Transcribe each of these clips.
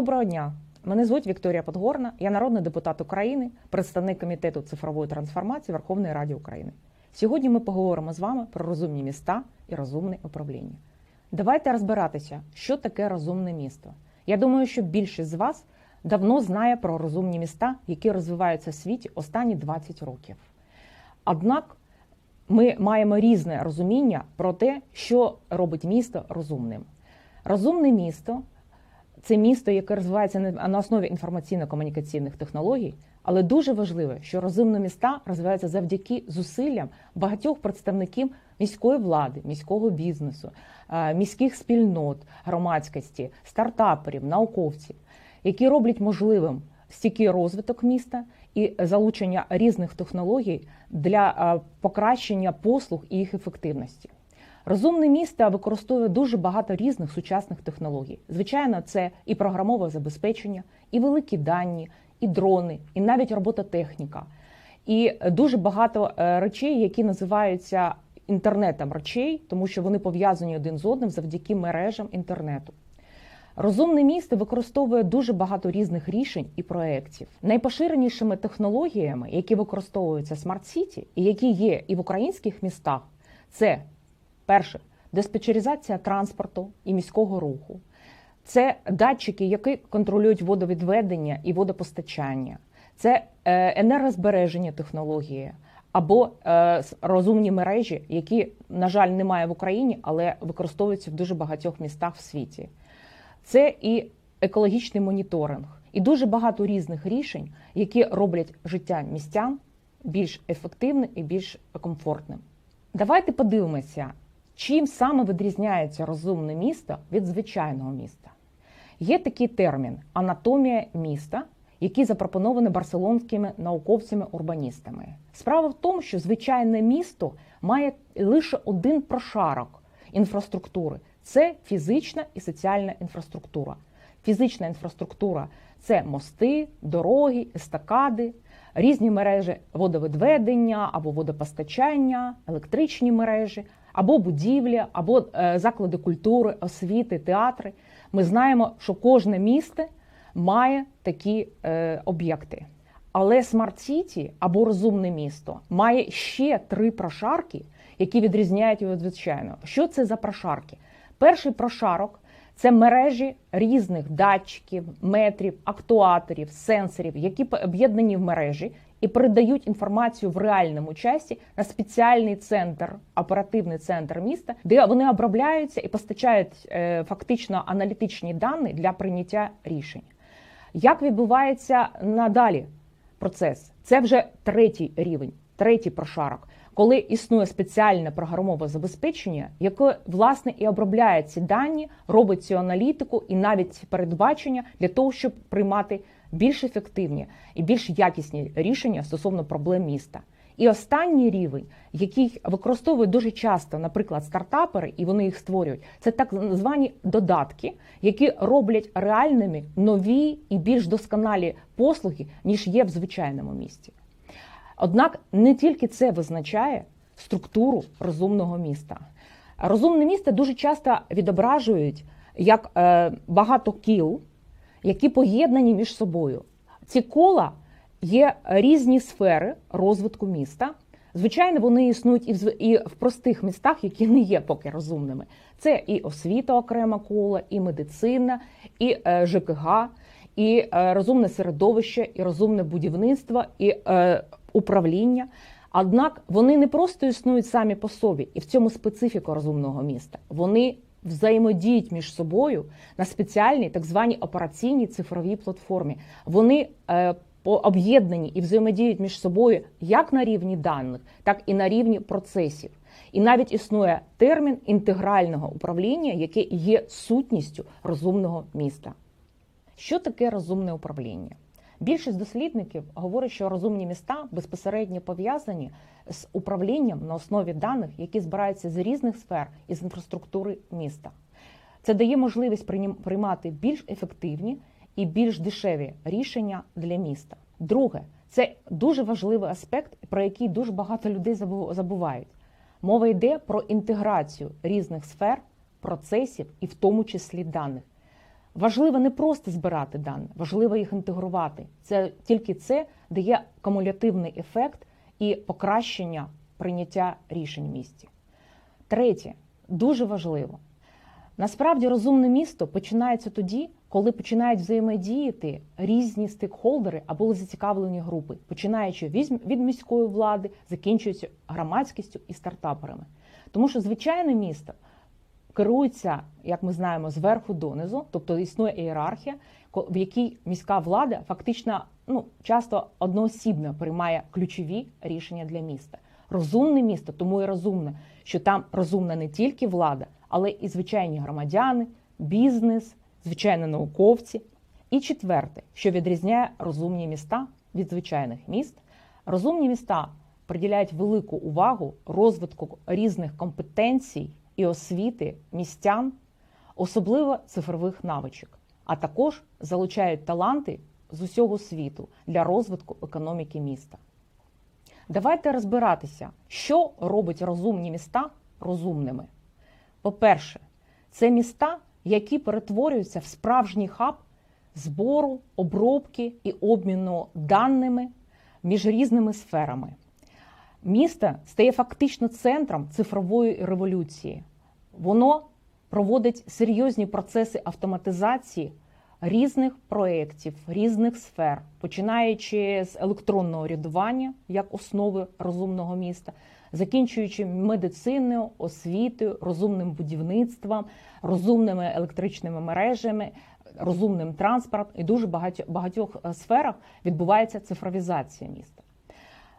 Доброго дня! Мене звуть Вікторія Подгорна, я народний депутат України, представник комітету цифрової трансформації Верховної Ради України. Сьогодні ми поговоримо з вами про розумні міста і розумне управління. Давайте розбиратися, що таке розумне місто. Я думаю, що більшість з вас давно знає про розумні міста, які розвиваються в світі останні 20 років. Однак ми маємо різне розуміння про те, що робить місто розумним. Розумне місто це місто, яке розвивається не- на основі інформаційно-комунікаційних технологій, але дуже важливо, що розумні міста розвиваються завдяки зусиллям багатьох представників міської влади, міського бізнесу, е, міських спільнот, громадськості, стартаперів, науковців, які роблять можливим стійкий розвиток міста і залучення різних технологій для е, покращення послуг і їх ефективності. Розумне місто використовує дуже багато різних сучасних технологій. Звичайно, це і програмове забезпечення, і великі дані, і дрони, і навіть робототехніка, і дуже багато е, речей, які називаються інтернетом речей, тому що вони пов'язані один з одним завдяки мережам інтернету. Розумне місто використовує дуже багато різних рішень і проєктів. Найпоширенішими технологіями, які використовуються City і які є і в українських містах, це перше диспетчеризація транспорту і міського руху. Це датчики, які контролюють водовідведення і водопостачання, це е, енергозбереження технології або е, розумні мережі, які, на жаль, немає в Україні, але використовуються в дуже багатьох містах в світі. Це і екологічний моніторинг, і дуже багато різних рішень, які роблять життя містян більш ефективним і більш комфортним. Давайте подивимося, чим саме відрізняється розумне місто від звичайного міста. Є такий термін анатомія міста, який запропонований барселонськими науковцями-урбаністами. Справа в тому, що звичайне місто має лише один прошарок інфраструктури це фізична і соціальна інфраструктура. Фізична інфраструктура це мости, дороги, естакади, різні мережі водовідведення або водопостачання, електричні мережі, або будівлі, або е, заклади культури, освіти, театри. Ми знаємо, що кожне місто має такі е, об'єкти. Але City або розумне місто має ще три прошарки, які відрізняють його від звичайного. Що це за прошарки? Перший прошарок це мережі різних датчиків, метрів, актуаторів, сенсорів, які об'єднані в мережі і передають інформацію в реальному часі на спеціальний центр, оперативний центр міста, де вони обробляються і постачають е, фактично аналітичні дані для прийняття рішень. Як відбувається надалі процес? Це вже третій рівень, третій прошарок, коли існує спеціальне програмове забезпечення, яке власне і обробляє ці дані, робить цю аналітику і навіть передбачення для того, щоб приймати більш ефективні і більш якісні рішення стосовно проблем міста. І останній рівень, який використовують дуже часто, наприклад, стартапери, і вони їх створюють, це так звані додатки, які роблять реальними нові і більш досконалі послуги, ніж є в звичайному місті. Однак не тільки це визначає структуру розумного міста. Розумне місто дуже часто відображують як е, багато кіл, які поєднані між собою. Ці кола є різні сфери розвитку міста. Звичайно, вони існують і в, і в простих містах, які не є поки розумними. Це і освіта окрема кола, і медицина, і е, ЖКГ, і е, розумне середовище, і розумне будівництво, і е, управління. Однак вони не просто існують самі по собі, і в цьому специфіка розумного міста. Вони взаємодіють між собою на спеціальній так званій операційній цифровій платформі. Вони е, об'єднані і взаємодіють між собою як на рівні даних, так і на рівні процесів. І навіть існує термін інтегрального управління, яке є сутністю розумного міста. Що таке розумне управління? Більшість дослідників говорить, що розумні міста безпосередньо пов'язані з управлінням на основі даних, які збираються з різних сфер із інфраструктури міста. Це дає можливість приймати більш ефективні і більш дешеві рішення для міста. Друге, це дуже важливий аспект, про який дуже багато людей забу- забувають. Мова йде про інтеграцію різних сфер, процесів і в тому числі даних. Важливо не просто збирати дані, важливо їх інтегрувати. Це тільки це дає кумулятивний ефект і покращення прийняття рішень в місті. Третє, дуже важливо. Насправді розумне місто починається тоді, коли починають взаємодіяти різні стейкхолдери або зацікавлені групи, починаючи від міської влади, закінчуючи громадськістю і стартаперами. Тому що звичайне місто керується, як ми знаємо, зверху донизу, тобто існує ієрархія, в якій міська влада фактично ну, часто одноосібно приймає ключові рішення для міста. Розумне місто, тому і розумне, що там розумна не тільки влада, але і звичайні громадяни, бізнес, звичайно, науковці. І четверте, що відрізняє розумні міста від звичайних міст, розумні міста приділяють велику увагу розвитку різних компетенцій і освіти містян, особливо цифрових навичок, а також залучають таланти з усього світу для розвитку економіки міста. Давайте розбиратися, що робить розумні міста розумними. По-перше, це міста, які перетворюються в справжній хаб збору, обробки і обміну даними між різними сферами. Місто стає фактично центром цифрової революції. Воно проводить серйозні процеси автоматизації різних проєктів, різних сфер, починаючи з електронного рядування як основи розумного міста, закінчуючи медициною, освітою, розумним будівництвом, розумними електричними мережами, розумним транспортом і дуже багатьох е, сферах відбувається цифровізація міста.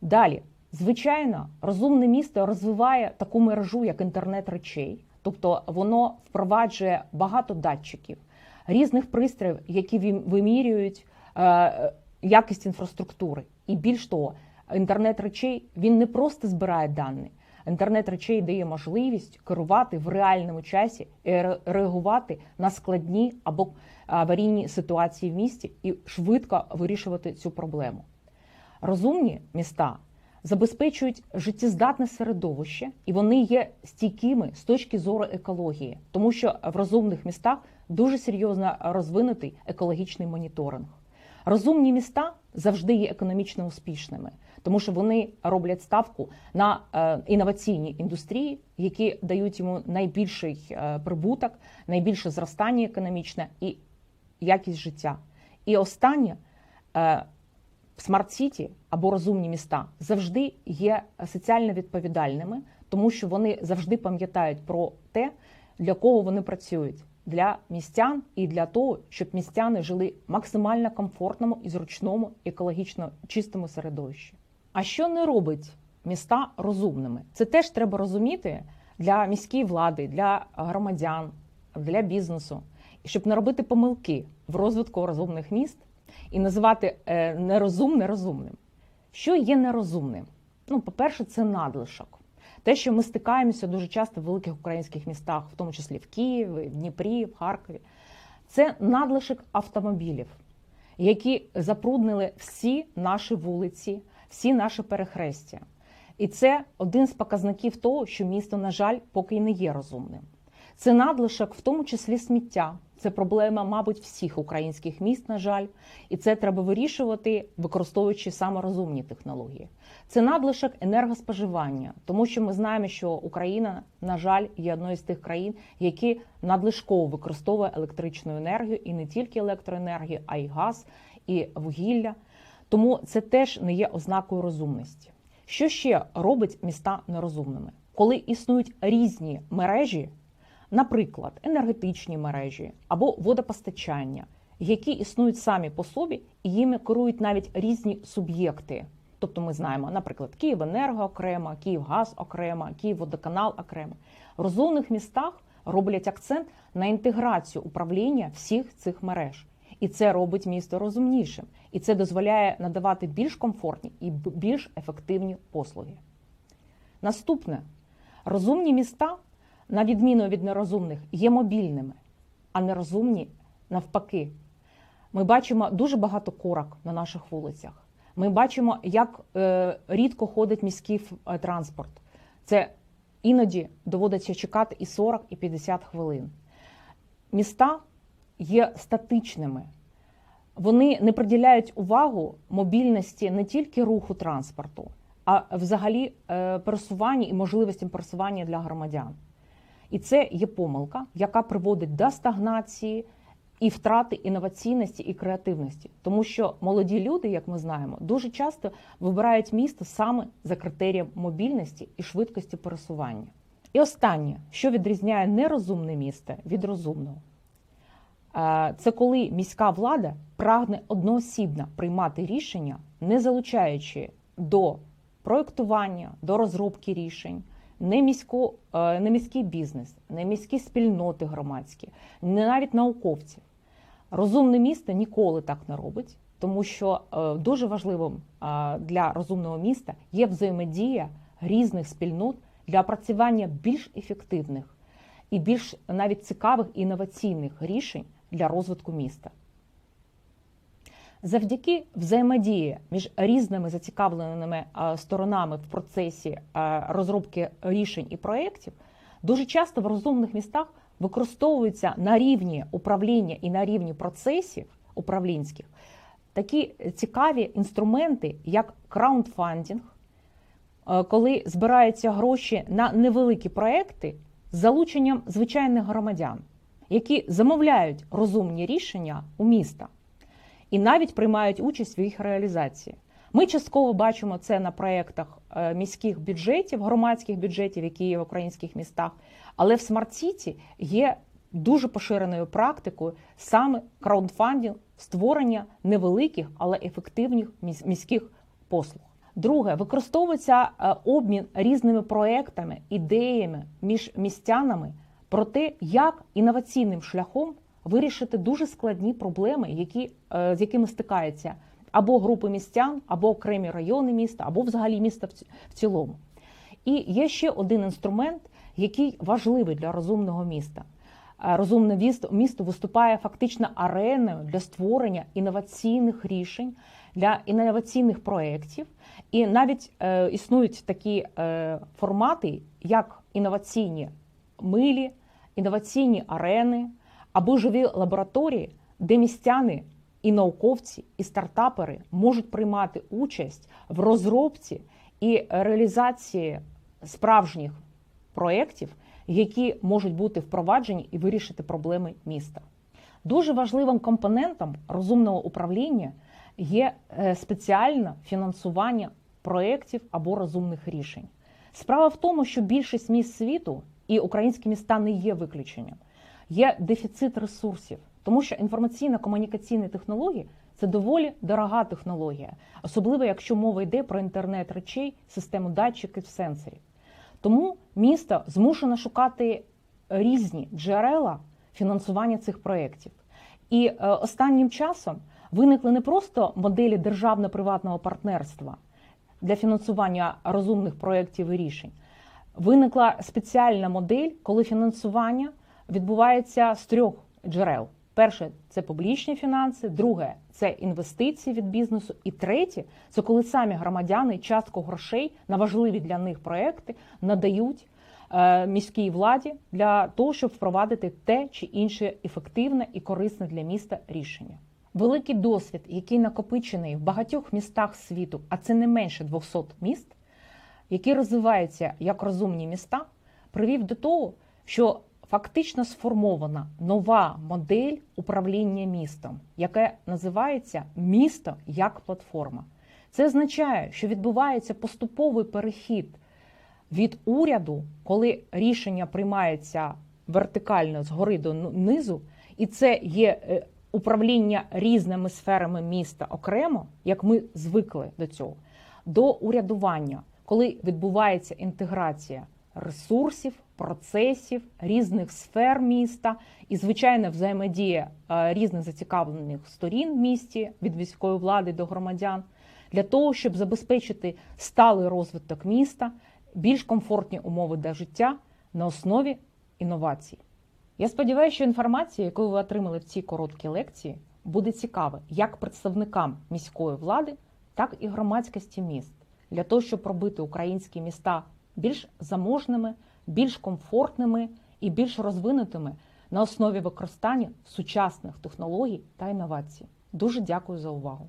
Далі, звичайно, розумне місто розвиває таку мережу, як інтернет речей, тобто воно впроваджує багато датчиків, різних пристроїв, які вимірюють е, якість інфраструктури. І більш того, інтернет речей він не просто збирає дані. Інтернет речей дає можливість керувати в реальному часі і реагувати на складні або аварійні ситуації в місті і швидко вирішувати цю проблему. Розумні міста забезпечують життєздатне середовище, і вони є стійкими з точки зору екології, тому що в розумних містах дуже серйозно розвинутий екологічний моніторинг. Розумні міста завжди є економічно успішними, тому що вони роблять ставку на е, інноваційні індустрії, які дають йому найбільший е, прибуток, найбільше зростання економічне і якість життя. І останнє смарт-сіті або розумні міста завжди є соціально відповідальними, тому що вони завжди пам'ятають про те, для кого вони працюють. Для містян і для того, щоб містяни жили максимально комфортному і зручному, екологічно чистому середовищі. А що не робить міста розумними? Це теж треба розуміти для міської влади, для громадян, для бізнесу, щоб не робити помилки в розвитку розумних міст і називати е, нерозум нерозумним. Що є нерозумним? Ну, по-перше, це надлишок. Те, що ми стикаємося дуже часто в великих українських містах, в тому числі в Києві, в Дніпрі, в Харкові, це надлишок автомобілів, які запруднили всі наші вулиці, всі наші перехрестя. І це один з показників того, що місто, на жаль, поки не є розумним. Це надлишок, в тому числі сміття. Це проблема, мабуть, всіх українських міст, на жаль, і це треба вирішувати, використовуючи саме розумні технології. Це надлишок енергоспоживання, тому що ми знаємо, що Україна, на жаль, є одною з тих країн, які надлишково використовує електричну енергію і не тільки електроенергію, а й газ, і вугілля. Тому це теж не є ознакою розумності. Що ще робить міста нерозумними? Коли існують різні мережі наприклад, енергетичні мережі або водопостачання, які існують самі по собі, і їми керують навіть різні суб'єкти. Тобто ми знаємо, наприклад, Київенерго окремо, Київгаз окремо, Київводоканал окремо. В розумних містах роблять акцент на інтеграцію управління всіх цих мереж. І це робить місто розумнішим. І це дозволяє надавати більш комфортні і більш ефективні послуги. Наступне розумні міста на відміну від нерозумних, є мобільними, а нерозумні навпаки. Ми бачимо дуже багато корок на наших вулицях. Ми бачимо, як е, рідко ходить міський е, транспорт. Це іноді доводиться чекати і 40, і 50 хвилин. Міста є статичними. Вони не приділяють увагу мобільності не тільки руху транспорту, а взагалі е, пересування і можливостям пересування для громадян. І це є помилка, яка приводить до стагнації і втрати інноваційності і креативності, тому що молоді люди, як ми знаємо, дуже часто вибирають місто саме за критерієм мобільності і швидкості пересування. І останнє, що відрізняє нерозумне місто від розумного, е, це коли міська влада прагне одноосібно приймати рішення, не залучаючи до проєктування, до розробки рішень. Не місько, е, не міський бізнес, не міські спільноти громадські, не навіть науковців. Розумне місто ніколи так не робить, тому що е, дуже важливим для розумного міста є взаємодія різних спільнот для опрацювання більш ефективних і більш навіть цікавих інноваційних рішень для розвитку міста. Завдяки взаємодії між різними зацікавленими сторонами в процесі розробки рішень і проєктів, дуже часто в розумних містах використовуються на рівні управління і на рівні процесів управлінських такі цікаві інструменти, як краундфандінг, Е, коли збираються гроші на невеликі проекти з залученням звичайних громадян, які замовляють розумні рішення у міста і навіть приймають участь в їх реалізації. Ми частково бачимо це на проєктах е, міських бюджетів, громадських бюджетів, які є в українських містах. Але в Смарт-Сіті є дуже поширеною практикою саме краундфандінг, створення невеликих, але ефективних міських послуг. Друге, використовується е, обмін різними проектами, ідеями між містянами про те, як інноваційним шляхом вирішити дуже складні проблеми, які, е, з якими стикаються або групи містян, або окремі райони міста, або взагалі міста в цілому. І є ще один інструмент, який важливий для розумного міста. Е, розумне місто виступає фактично ареною для створення інноваційних рішень, для інноваційних проєктів. І навіть е, існують такі е, формати, як інноваційні милі, інноваційні арени або живі лабораторії, де містяни і науковці, і стартапери можуть приймати участь в розробці і реалізації справжніх проєктів, які можуть бути впроваджені і вирішити проблеми міста. Дуже важливим компонентом розумного управління є е, спеціальне фінансування проєктів або розумних рішень. Справа в тому, що більшість міст світу і українські міста не є виключенням. Є дефіцит ресурсів, тому що інформаційно-комунікаційні технології це доволі дорога технологія, особливо якщо мова йде про інтернет речей, систему датчиків, сенсорів. Тому місто змушено шукати різні джерела фінансування цих проєктів. І е, останнім часом виникли не просто моделі державно-приватного партнерства для фінансування розумних проєктів і рішень. Виникла спеціальна модель, коли фінансування відбувається з трьох джерел: перше це публічні фінанси, друге це інвестиції від бізнесу, і третє це коли самі громадяни частку грошей на важливі для них проекти надають е, міській владі для того, щоб впровадити те чи інше ефективне і корисне для міста рішення. Великий досвід, який накопичений в багатьох містах світу, а це не менше 200 міст, які розвиваються як розумні міста, привів до того, що фактично сформована нова модель управління містом, яке називається місто як платформа. Це означає, що відбувається поступовий перехід від уряду, коли рішення приймається вертикально згори до низу, і це є е, управління різними сферами міста окремо, як ми звикли до цього, до урядування, коли відбувається інтеграція ресурсів, процесів, різних сфер міста і, звичайно, взаємодія е, різних зацікавлених сторін в місті від військової влади до громадян, для того, щоб забезпечити сталий розвиток міста, більш комфортні умови для життя на основі інновацій. Я сподіваюся, що інформація, яку ви отримали в цій короткій лекції, буде цікава як представникам міської влади, так і громадськості міст для того, щоб робити українські міста більш заможними, більш комфортними і більш розвинутими на основі використання сучасних технологій та інновацій. Дуже дякую за увагу.